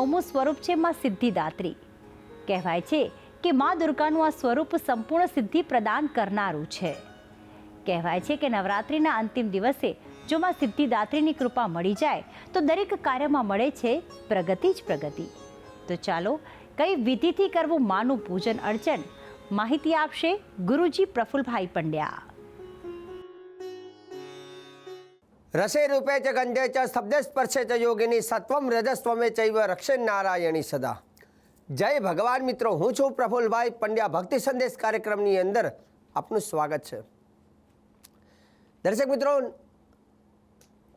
નવમું સ્વરૂપ છે માં સિદ્ધિદાત્રી. કહેવાય છે કે મા દુર્ગાનું આ સ્વરૂપ સંપૂર્ણ સિદ્ધિ પ્રદાન કરનારું છે. કહેવાય છે કે નવરાત્રિના અંતિમ દિવસે જો માં સિદ્ધિદાત્રીની કૃપા મળી જાય, તો દરેક કાર્યમાં મળે છે પ્રગતિ જ પ્રગતિ. તો ચાલો કઈ વિધિથી કરવું માનું પૂજન અર્ચન, માહિતી આપશે ગુરુજી પ્રફુલભાઈ પંડ્યા. રસે રૂપે ચ ગંધે ચ શબ્દે સ્પર્શે ચ, યોગિની સત્વમ રજસ્વમે ચૈવ રક્ષે નારાયણી સદા. જય ભગવાન મિત્રો, હું છું પ્રફુલભાઈ પંડ્યા. ભક્તિ સંદેશ કાર્યક્રમની અંદર આપનું સ્વાગત છે. દર્શક મિત્રો,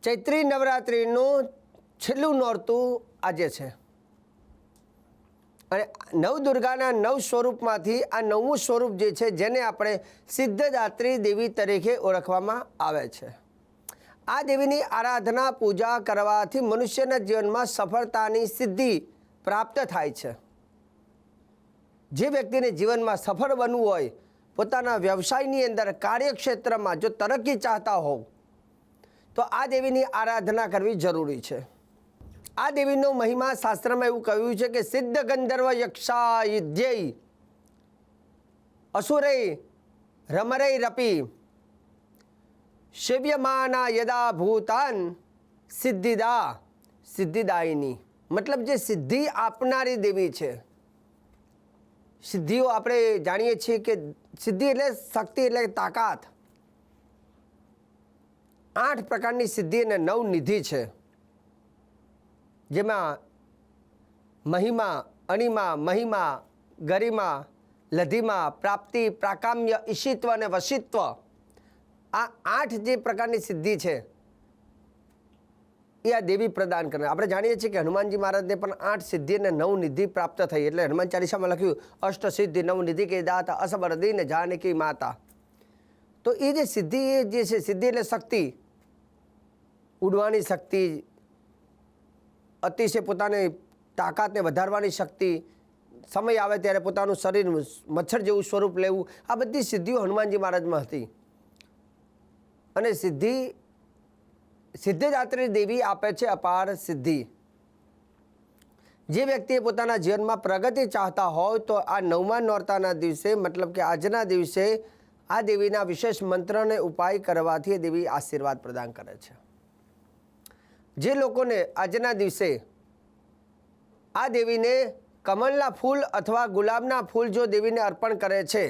ચૈત્રી નવરાત્રિનું છેલ્લું નોરતું આજે છે. અને નવ દુર્ગાના નવ સ્વરૂપમાંથી આ નવમું સ્વરૂપ જે છે, જેને આપણે સિદ્ધદાત્રી દેવી તરીકે ઓળખવામાં આવે છે. આ દેવીની આરાધના, પૂજા કરવાથી મનુષ્યના જીવનમાં સફળતાની સિદ્ધિ પ્રાપ્ત થાય છે. જે વ્યક્તિને જીવનમાં સફળ બનવું હોય, પોતાના વ્યવસાયની અંદર કાર્યક્ષેત્રમાં જો તરક્કી ચાહતા હોવ, તો આ દેવીની આરાધના કરવી જરૂરી છે. આ દેવીનો મહિમા શાસ્ત્રમાં એવું કહ્યું છે કે, સિદ્ધ ગંધર્વ યક્ષા યુધ્યય અસુરય રમરય રપી શિવ્યમાના યદા ભૂતાન સિદ્ધિદા, સિદ્ધિદાયિની. મતલબ જે સિદ્ધિ આપનારી દેવી છે. સિદ્ધિઓ આપણે જાણીએ છીએ કે સિદ્ધિ એટલે શક્તિ એટલે તાકાત. આઠ પ્રકારની સિદ્ધિ અને નવ નિધિ છે. જેમાં મહિમા અણિમા મહિમા, ગરિમા, લધિમા, પ્રાપ્તિ, પ્રાકામ્ય, ઈશિત્વ અને વશિત્વ. આ આઠ જે પ્રકારની સિદ્ધિ છે, એ આ દેવી પ્રદાન કરે. આપણે જાણીએ છીએ કે હનુમાનજી મહારાજને પણ આઠ સિદ્ધિ અને નવ નિધિ પ્રાપ્ત થઈ. એટલે હનુમાન ચાલીસામાં લખ્યું, અષ્ટ સિદ્ધિ, નવ નિધિ કે દાતા અસબર દીને જાનકી માતા. તો એ જે સિદ્ધિ જે છે, સિદ્ધિ એટલે શક્તિ. ઉડવાની શક્તિ, અતિશય પોતાની તાકાતને વધારવાની શક્તિ. સમય આવે ત્યારે પોતાનું શરીર મચ્છર જેવું સ્વરૂપ લેવું. આ બધી સિદ્ધિઓ હનુમાનજી મહારાજમાં હતી. અને સિદ્ધિ, સિદ્ધિદાત્રી દેવી આપે છે અપાર સિદ્ધિ. જે વ્યક્તિએ પોતાના જીવનમાં પ્રગતિ ચાહતા હોય તો આ નવમા નોરતાના દિવસે, મતલબ કે આજના દિવસે, આ દેવીના વિશેષ મંત્રને ઉપાય કરવાથી દેવી આશીર્વાદ પ્રદાન કરે છે. જે લોકોને આજના દિવસે આ દેવીને કમળના ફૂલ અથવા ગુલાબના ફૂલ જો દેવીને અર્પણ કરે છે,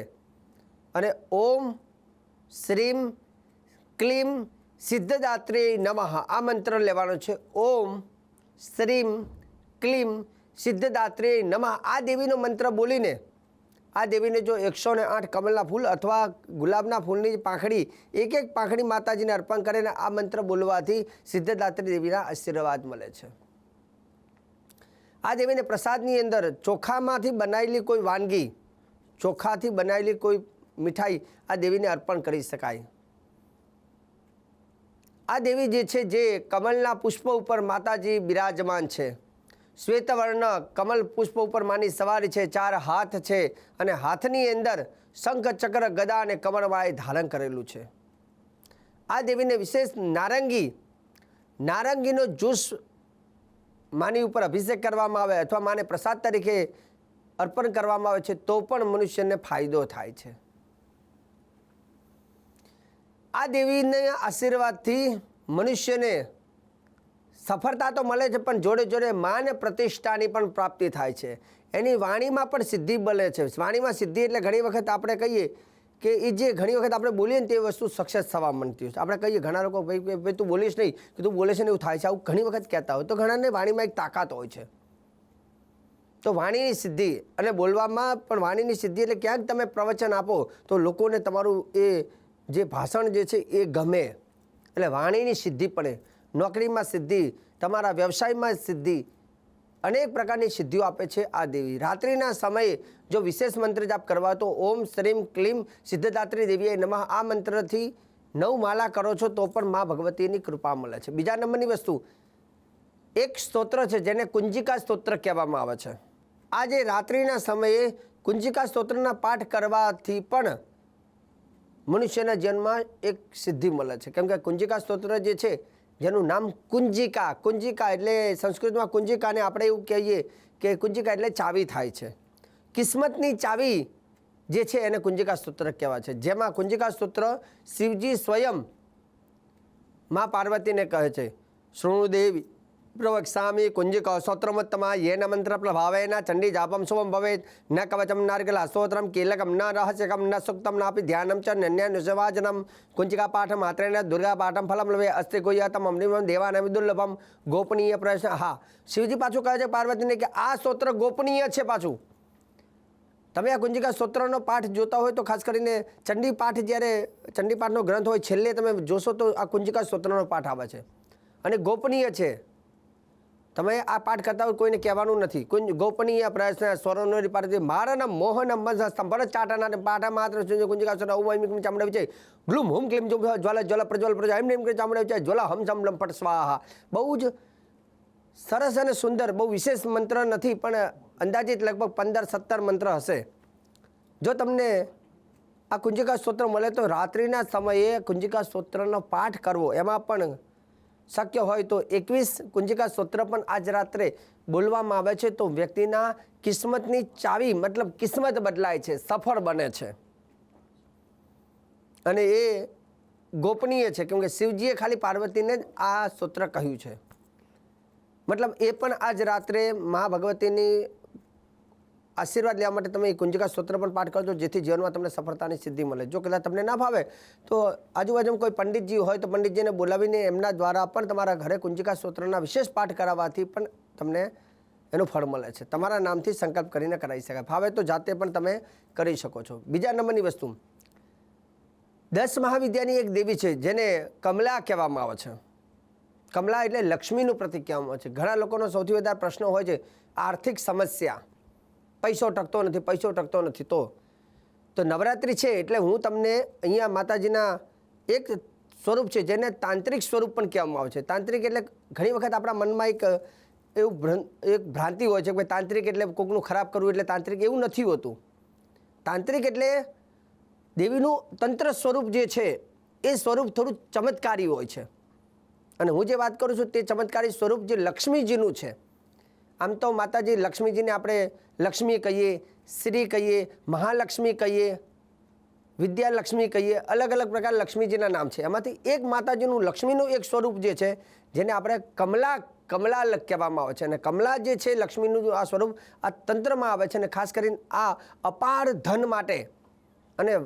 અને ઓમ, શ્રીમ ક્લીમ સિદ્ધદાત્રી નમઃ. આ મંત્ર લેવાનો છે. ઓમ શ્રીમ ક્લીમ સિદ્ધદાત્રી નમઃ. આ દેવીનો મંત્ર બોલીને, આ દેવીને જો એકસો ને આઠ કમલના ફૂલ અથવા ગુલાબના ફૂલની પાંખડી એક એક પાંખડી માતાજીને અર્પણ કરીને આ મંત્ર બોલવાથી સિદ્ધદાત્રી દેવીના આશીર્વાદ મળે છે. આ દેવીને પ્રસાદની અંદર ચોખામાંથી બનાવેલી કોઈ વાનગી, ચોખાથી બનાવેલી કોઈ મીઠાઈ આ દેવીને અર્પણ કરી શકાય. આ દેવી જે છે, જે કમલના પુષ્પ ઉપર માતાજી બિરાજમાન છે. શ્વેતવર્ણ કમલ પુષ્પ ઉપર માની સવારી છે, ચાર હાથ છે અને હાથની અંદર શંખ, ચક્ર, ગદા અને કમળમાએ ધારણ કરેલું છે. આ દેવીને વિશેષ નારંગી, નારંગીનો જ્યુસ માની ઉપર અભિષેક કરવામાં આવે અથવા માને પ્રસાદ તરીકે અર્પણ કરવામાં આવે છે, તો પણ મનુષ્યને ફાયદો થાય છે. આ દેવીના આશીર્વાદથી મનુષ્યને સફળતા તો મળે છે, પણ જોડે જોડે માન પ્રતિષ્ઠાની પણ પ્રાપ્તિ થાય છે. એની વાણીમાં પણ સિદ્ધિ મળે છે. વાણીમાં સિદ્ધિ એટલે ઘણી વખત આપણે કહીએ કે એ જે ઘણી વખત આપણે બોલીએ ને તે વસ્તુ સક્સેસ થવા માંડતી હોય છે. આપણે કહીએ ઘણા લોકો ભાઈ ભાઈ તું બોલીશ નહીં, કે તું બોલે છે ને એવું થાય છે. આવું ઘણી વખત કહેતા હોય. તો ઘણાને વાણીમાં એક તાકાત હોય છે. તો વાણીની સિદ્ધિ અને બોલવામાં પણ વાણીની સિદ્ધિ એટલે ક્યાંક તમે પ્રવચન આપો તો લોકોને તમારું એ જે ભાષણ જે છે એ ગમે. એટલે વાણીની સિદ્ધિ પડે નોકરીમાં સિદ્ધિ, તમારા વ્યવસાયમાં સિદ્ધિ, અનેક પ્રકારની સિદ્ધિઓ આપે છે આ દેવી. રાત્રિના સમયે જો વિશેષ મંત્ર જાપ કરવા તો ઓમ શ્રીમ ક્લીમ સિદ્ધદાત્રી દેવીએ નમઃ. આ મંત્રથી નવ માલા કરો છો તો પણ મા ભગવતીની કૃપા મળે છે. બીજા નંબરની વસ્તુ, એક સ્તોત્ર છે જેને કુંજિકા સ્તોત્ર કહેવામાં આવે છે. આજે રાત્રિના સમયે કુંજિકા સ્તોત્રના પાઠ કરવાથી પણ મનુષ્યના જન્મમાં એક સિદ્ધિ મળે છે. કેમ કે કુંજિકા સ્તોત્ર જે છે, જેનું નામ કુંજિકા. કુંજિકા એટલે સંસ્કૃતમાં કુંજિકાને આપણે એવું કહીએ કે કુંજિકા એટલે ચાવી થાય છે. કિસ્મતની ચાવી જે છે એને કુંજિકા સ્તોત્ર કહેવાય છે. જેમાં કુંજિકા સ્તોત્ર શિવજી સ્વયં મા પાર્વતીને કહે છે, શૃણુદેવી પ્રવક્ષ્યામિ કુંજિકા સ્તોત્રમોત્તમા યેન મંત્ર પ્રભાવેન ચંડી જાપમ શુભમ ભવેત ન કવચમ નાર્ગલા સ્તોત્રમ કીલકમ ન રહસ્યકમ ન સુક્તમ નાપી ધ્યાનમ ચ નન્યાનુસવાજનમ કુંજિકા પાઠ માત્રેણ દુર્ગા પાઠમ ફલમ લવે અસ્તિ ગુહ્યતમ અમૃતમ દેવાનામ દુર્લભમ ગોપનીય પ્રશ્ન હા શિવજી પાછું કહે છે પાર્વતીને કે આ સ્તોત્ર ગોપનીય છે પાછું તમે આ કુંજિકા સ્તોત્રનો પાઠ જોતા હોય તો ખાસ કરીને ચંડી પાઠ જ્યારે, ચંડી પાઠનો ગ્રંથ હોય, છેલ્લે તમે જોશો તો આ કુંજિકા સ્તોત્રનો પાઠ આવે છે અને ગોપનીય છે. તમે આ પાઠ કરતા હોય કોઈને કહેવાનું નથી. કોઈ ગોપનીય પ્રશ્ન સ્વરોનો પાઠ મારાના મોહન મજ સ્તંભર ચાટના પાટા માત્ર સુંજ કુંજિકા સ્વર ઔ ચામડા વિજય ગ્લુમ હુમ ક્લીમ જુમ જ્વાલા જ્વાલા પ્રજ્વલ પ્રજા એમ નેમ ચામડા વિજય જ્વાલા હમ સમ લમ પટ સ્વાહા. બહુ જ સરસ અને સુંદર, બહુ વિશેષ મંત્ર નથી, પણ અંદાજિત લગભગ પંદર સત્તર મંત્ર હશે. જો તમને આ કુંજિકા સ્તોત્ર મળે તો રાત્રિના સમયે કુંજિકા સ્તોત્રનો પાઠ કરવો. એમાં પણ શક્ય હોય તો એકવીસ કુંજિકા સૂત્ર પણ આજ રાત્રે બોલવામાં આવે છે. તો વ્યક્તિના કિસ્મતની ચાવી, મતલબ કિસ્મત બદલાય છે, સફળ બને છે. અને એ ગોપનીય છે કેમ કે શિવજીએ ખાલી પાર્વતીને જ આ સૂત્ર કહ્યું છે. મતલબ એ પણ આજ રાત્રે મા ભગવતીની આશીર્વાદ લેવા માટે તમે કુંજિકા સ્તોત્ર પણ પાઠ કરજો, જેથી જીવનમાં તમને સફળતાની સિદ્ધિ મળે. જો કદાચ તમને ના ભાવે તો આજુબાજુમાં કોઈ પંડિતજી હોય તો પંડિતજીને બોલાવીને એમના દ્વારા પણ તમારા ઘરે કુંજિકા સ્તોત્રના વિશેષ પાઠ કરાવવાથી પણ તમને એનું ફળ મળે છે. તમારા નામથી સંકલ્પ કરીને કરાવી શકાય. ભાવે તો જાતે પણ તમે કરી શકો છો. બીજા નંબરની વસ્તુ. દસ મહાવિદ્યાની એક દેવી છે, જેને કમલા કહેવામાં આવે છે. કમલા એટલે લક્ષ્મીનું પ્રતિક કહેવામાં આવે છે. ઘણા લોકોનો સૌથી વધારે પ્રશ્ન હોય છે, આર્થિક સમસ્યા. પૈસો ટકતો નથી, પૈસો ટકતો નથી. તો તો નવરાત્રિ છે એટલે હું તમને અહીંયા માતાજીના એક સ્વરૂપ છે, જેને તાંત્રિક સ્વરૂપ પણ કહેવામાં આવે છે. તાંત્રિક એટલે ઘણી વખત આપણા મનમાં એક, એવું એક ભ્રાંતિ હોય છે કે તાંત્રિક એટલે કોકનું ખરાબ કરવું એટલે તાંત્રિક એવું નથી હોતું. તાંત્રિક એટલે દેવીનું તંત્ર સ્વરૂપ જે છે, એ સ્વરૂપ થોડું ચમત્કારી હોય છે. અને હું જે વાત કરું છું તે ચમત્કારી સ્વરૂપ જે લક્ષ્મીજીનું છે. આમ તો માતાજી લક્ષ્મીજીને આપણે લક્ષ્મી કહીએ, શ્રી કહીએ, મહાલક્ષ્મી કહીએ, વિદ્યાલક્ષ્મી કહીએ, અલગ અલગ પ્રકાર લક્ષ્મીજીના નામ છે. એમાંથી એક માતાજીનું લક્ષ્મીનું એક સ્વરૂપ જે છે, જેને આપણે કમલા કમલા કહેવામાં આવે છે. અને કમલા જે છે, લક્ષ્મીનું આ સ્વરૂપ આ તંત્રમાં આવે છે અને ખાસ કરીને આ અપાર ધન માટે અને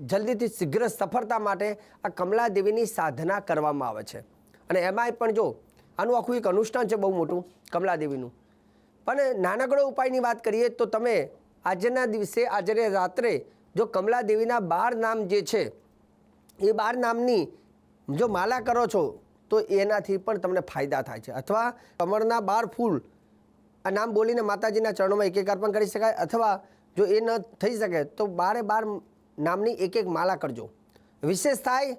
જલ્દીથી શીઘ્ર સફળતા માટે આ કમલા દેવીની સાધના કરવામાં આવે છે. અને એમાંય પણ જો આનું આખું એક અનુષ્ઠાન છે બહુ મોટું, કમલાદેવીનું. પણ નાનકડો ઉપાયની વાત કરીએ તો તમે આજના દિવસે, આજે રાત્રે જો કમલાદેવીના બાર નામ જે છે, એ બાર નામની જો માલા કરો છો, તો એનાથી પણ તમને ફાયદા થાય છે. અથવા કમળના બાર ફૂલ, આ નામ બોલીને માતાજીના ચરણોમાં એક એક અર્પણ કરી શકાય, અથવા જો એ ન થઈ શકે, તો બારે બાર નામની એક એક માલા કરજો. વિશેષ થાય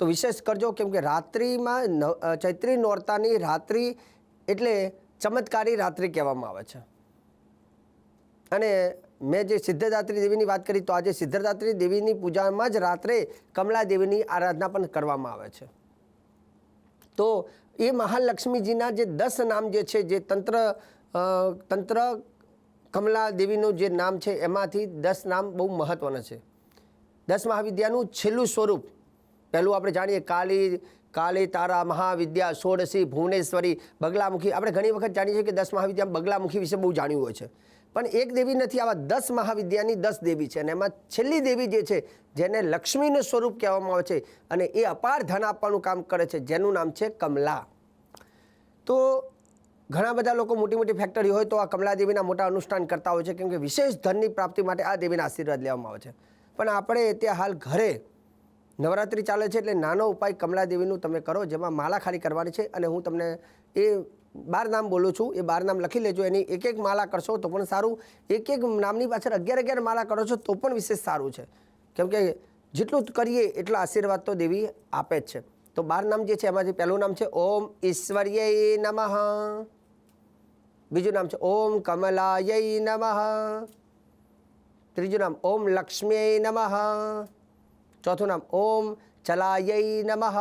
તો વિશેષ કરજો કેમ કે રાત્રિમાં ચૈત્રી નોરતાની રાત્રિ એટલે ચમત્કારી રાત્રિ કહેવામાં આવે છે. અને મેં જે સિદ્ધદાત્રી દેવીની વાત કરી તો આજે સિદ્ધદાત્રી દેવીની પૂજામાં જ રાત્રે કમલા દેવીની આરાધના પણ કરવામાં આવે છે. તો એ મહાલક્ષ્મીજીના જે દસ નામ જે છે, જે તંત્ર તંત્ર કમલા દેવીનું જે નામ છે, એમાંથી દસ નામ બહુ મહત્ત્વના છે. દસ મહાવિદ્યાનું છેલ્લું સ્વરૂપ પહેલું આપણે જાણીએ કાલી કાલી તારા મહાવિદ્યા ષોડશી ભુવનેશ્વરી બગલામુખી. આપણે ઘણી વખત જાણીએ છીએ કે દસ મહાવિદ્યા બગલામુખી વિશે બહુ જાણ્યું હોય છે. પણ એક દેવી નથી, આવા દસ મહાવિદ્યાની દસ દેવી છે. અને એમાં છેલ્લી દેવી જે છે, જેને લક્ષ્મીનું સ્વરૂપ કહેવામાં આવે છે અને એ અપાર ધન આપવાનું કામ કરે છે, જેનું નામ છે કમલા. તો ઘણા બધા લોકો મોટી મોટી ફેક્ટરી હોય તો આ કમલા દેવીના મોટા અનુષ્ઠાન કરતા હોય છે કેમકે વિશેષ ધનની પ્રાપ્તિ માટે આ દેવીના આશીર્વાદ લેવામાં આવે છે. પણ આપણે ત્યાં હાલ ઘરે નવરાત્રિ ચાલે છે એટલે નાનો ઉપાય કમલાદેવીનું તમે કરો, જેમાં માળા ખાલી કરવાની છે અને હું તમને એ બાર નામ બોલું છું, એ બાર નામ લખી લેજો, એની એક એક માળા કરશો તો પણ સારું. એક એક નામની પાછળ અગિયાર અગિયાર માળા કરો છો તો પણ વિશેષ સારું છે. કેમ કે જેટલું કરીએ એટલા આશીર્વાદ તો દેવી આપે જ છે. તો બાર નામ જે છે એમાંથી પહેલું નામ છે, ઓમ ઈશ્વર્ય નમઃ. બીજું નામ છે, ઓમ કમલાય નમઃ. ત્રીજું નામ, ઓમ લક્ષ્મી નમઃ. ચોથું નામ ઓમ ચલાય નમઃ.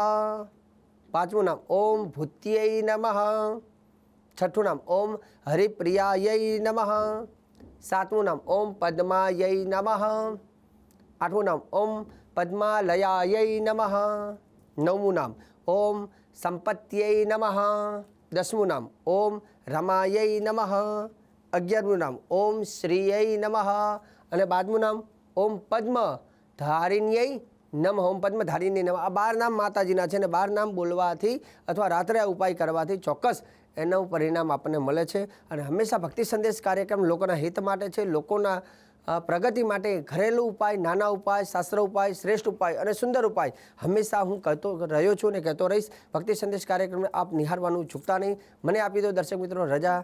પાંચમું નામ ઓમ ભૂત્યય નમઃ. છઠ્ઠું નામ ઓમ હરિપ્રિયાય નમઃ. સાતમું નામ ઓમ પદ્માય નમઃ. આઠમું નામ ઓમ પદ્માલયાય નમઃ. નવમું નામ ઓમ સંપત્યય નમઃ. દસમું નામ ઓમ રમાય નમઃ. અગિયારમું નામ ઓમ શ્રીય નમઃ. અને બાદમું નામ ઓમ પદ્મ ધારિણ્ય નમઃ હોમ પદ્મધારીની નમ. આ બાર નામ માતાજીના છે અને બાર નામ બોલવાથી અથવા રાત્રે આ ઉપાય કરવાથી ચોક્કસ એનું પરિણામ આપણને મળે છે. અને હંમેશા ભક્તિ સંદેશ કાર્યક્રમ લોકોના હિત માટે છે, લોકોના પ્રગતિ માટે ઘરેલું ઉપાય, નાના ઉપાય, શાસ્ત્ર ઉપાય, શ્રેષ્ઠ ઉપાય અને સુંદર ઉપાય હંમેશા હું કહેતો રહ્યો છું અને કહેતો રહીશ. ભક્તિ સંદેશ કાર્યક્રમને આપ નિહાળવાનું ચૂકતા નહીં. મને આપી દો દર્શક મિત્રો રજા.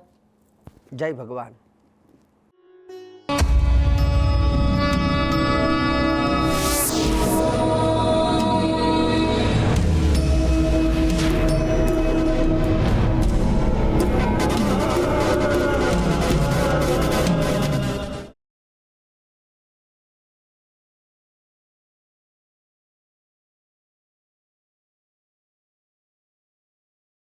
જય ભગવાન.